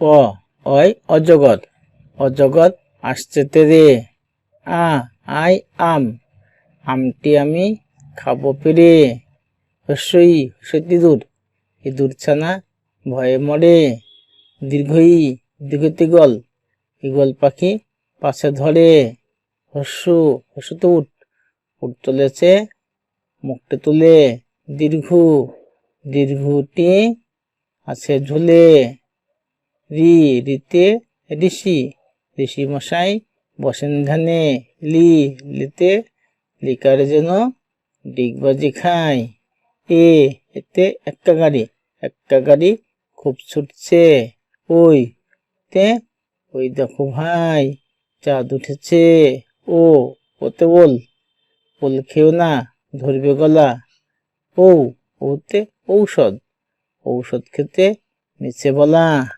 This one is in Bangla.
অ অয় অজগর অজগর আসছে তেরে। আ, আই, আম। আমটি আমি খাব পেরে। হস্যই সত্যি দূর ইঁদুর ছানা ভয়ে মরে। দীর্ঘই, দীর্ঘতে গল ইগল পাখি পাশে ধরে। হস্য হস্য তো উঠ। উঠ চলেছে মুখটা তুলে। দীর্ঘ, দীর্ঘটি আছে ঝুলে। রি, রিতে ঋষি। ঋষি মশাই বসেন ধানে লি, লিতে লিকার যেন ডিগবাজি খায়। এ, এতে একটা গাড়ি একটা গাড়ি খুব ছুটছে। ওই, তে, ওই দেখো ভাই, চাঁদ উঠেছে। ও, ওতে বল বল খেও না, ধরবে গলা। ও ওতে ঔষধ ঔষধ খেতে মিছে বলা।